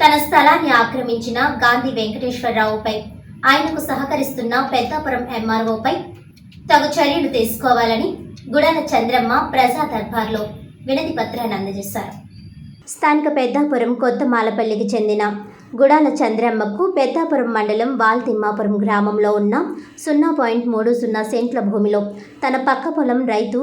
తన స్థలాన్ని ఆక్రమించిన గాంధీ వెంకటేశ్వరరావుపై ఆయనకు సహకరిస్తున్న పెద్దాపురం ఎంఆర్ఓపై తగు చర్యలు తీసుకోవాలని గుడాల చంద్రమ్మ ప్రజా దర్బార్లో వినతి పత్రాన్ని అందజేశారు. స్థానిక పెద్దాపురం కొత్త మాలపల్లికి చెందిన గుడాల చంద్రమ్మకు పెద్దాపురం మండలం వాల్తిమ్మాపురం గ్రామంలో ఉన్న సున్నా పాయింట్ మూడు సున్నా సెంట్ల భూమిలో తన పక్క పొలం రైతు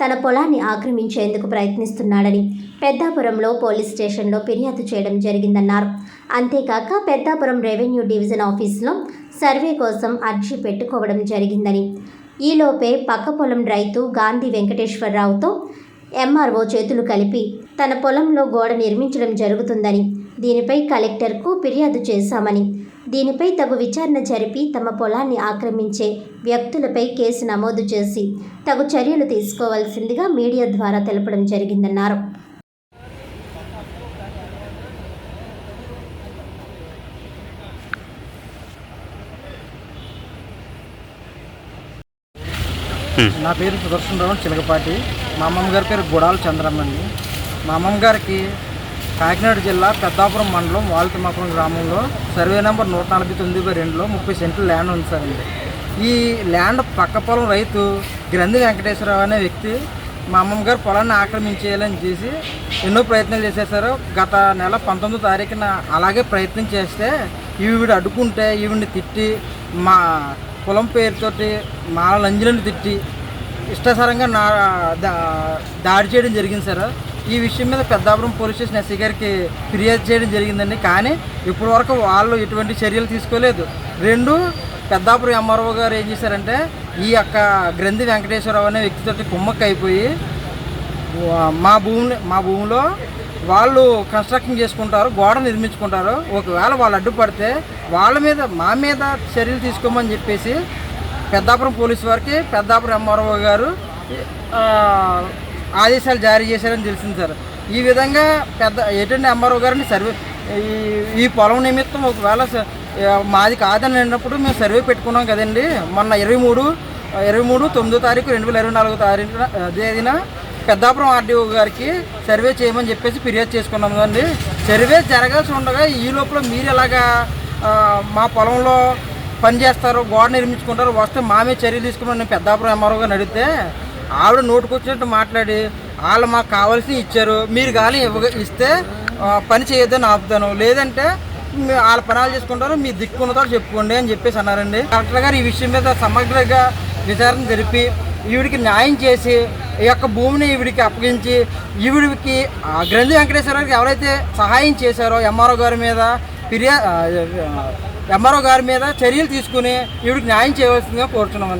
తన పొలాన్ని ఆక్రమించేందుకు ప్రయత్నిస్తున్నాడని పెద్దాపురంలో పోలీస్ స్టేషన్లో ఫిర్యాదు చేయడం జరిగిందన్నారు. అంతేకాక పెద్దాపురం రెవెన్యూ డివిజన్ ఆఫీసులో సర్వే కోసం అర్జీ పెట్టుకోవడం జరిగిందని. ఈలోపే పక్క పొలం రైతు గాంధీ వెంకటేశ్వరరావుతో ఎంఆర్ఓ చేతులు కలిపి తన పొలంలో గోడ నిర్మించడం జరుగుతుందని దీనిపై కలెక్టర్కు ఫిర్యాదు చేశామని. దీనిపై తగు విచారణ జరిపి తమ పొలాన్ని ఆక్రమించే వ్యక్తులపై కేసు నమోదు చేసి తగు చర్యలు తీసుకోవాల్సిందిగా మీడియా ద్వారా తెలపడం జరిగిందన్నారు. నా పేరు సుదర్శన్ రావు చిలకపాటి. మా అమ్మమ్మ గారి పేరు గుడాల చంద్రమ్మ అండి. మా అమ్మమ్మ గారికి కాకినాడ జిల్లా పెద్దాపురం మండలం వాల్తమాపురం గ్రామంలో సర్వే నెంబర్ నూట నలభై తొమ్మిది బై రెండులో ముప్పై సెంట్లు ల్యాండ్ ఉంది సార్ అండి. ఈ ల్యాండ్ పక్క పొలం రైతు గ్రంథి వెంకటేశ్వరరావు అనే వ్యక్తి మా అమ్మమ్మ గారు పొలాన్ని ఆక్రమించేయాలని చేసి ఎన్నో ప్రయత్నాలు చేసేసారు గత నెల పంతొమ్మిదో తారీఖున అలాగే ప్రయత్నం చేస్తే ఈవిడ అడ్డుకుంటే ఈవిడిని తిట్టి మా పొలం పేరుతోటి మా లంజలను తిట్టి ఇష్టాసారంగా నా దా- దాడి చేయడం జరిగింది సార్. ఈ విషయం మీద పెద్దాపురం పోలీస్ స్టేషన్ ఎస్సీ గారికి ఫిర్యాదు చేయడం జరిగిందండి. కానీ ఇప్పటి వరకు వాళ్ళు ఎటువంటి చర్యలు తీసుకోలేదు. రెండు పెద్దాపురం ఎంఆర్ఓ గారు ఏం చేశారంటే ఈ యొక్క గ్రంథి వెంకటేశ్వరరావు అనే వ్యక్తితోటి కుమ్మక్క అయిపోయి మా భూమిని మా భూమిలో వాళ్ళు కన్స్ట్రక్షన్ చేసుకుంటారు గోడ నిర్మించుకుంటారు. ఒకవేళ వాళ్ళు అడ్డుపడితే వాళ్ళ మీద మా మీద చర్యలు తీసుకోమని చెప్పేసి పెద్దాపురం పోలీసు వారికి పెద్దాపురం ఎంఆర్ఓ గారు ఆదేశాలు జారీ చేశారని తెలిసింది సార్. ఈ విధంగా పెద్ద ఏటండి ఎంఆర్ఓ గారిని సర్వే ఈ ఈ పొలం నిమిత్తం ఒకవేళ స- మాది కాదని అన్నప్పుడు మేము సర్వే పెట్టుకున్నాం కదండి. మొన్న ఇరవై మూడు ఇరవై మూడు తొమ్మిదో తారీఖు రెండు వేల ఇరవై నాలుగో తారీఖున తేదీన పెద్దాపురం ఆర్డీఓ గారికి సర్వే చేయమని చెప్పేసి ఫిర్యాదు చేసుకున్నాం కదండి. సర్వే జరగాల్సి ఉండగా ఈ లోపల మీరు ఎలాగా మా పొలంలో పని చేస్తారు గోడ నిర్మించుకుంటారు వస్తే మామే చర్యలు తీసుకున్నాం నేను పెద్దాపురం ఎంఆర్ఓ గారిని అడిగితే ఆవిడ నోటుకొచ్చినట్టు మాట్లాడి వాళ్ళు మాకు కావాల్సినవి ఇచ్చారు. మీరు కానీ ఇవ్వ ఇస్తే పని చేయొద్దని ఆపుతాను. లేదంటే వాళ్ళ పనాలు చేసుకుంటారు మీ దిక్కున్నతో చెప్పుకోండి అని చెప్పేసి అన్నారండి. కలెక్టర్ గారు ఈ విషయం మీద సమగ్రంగా విచారణ జరిపి ఈవిడికి న్యాయం చేసి ఈ యొక్క భూమిని ఈవిడికి అప్పగించి ఈవిడికి ఆ వెంకటేశ్వర గారికి ఎవరైతే సహాయం చేశారో ఎంఆర్ఓ గారి మీద ఫిర్యా ఎంఆర్ఓ గారి మీద చర్యలు తీసుకుని ఈవిడికి న్యాయం చేయవలసిందిగా కోరుతున్నామండి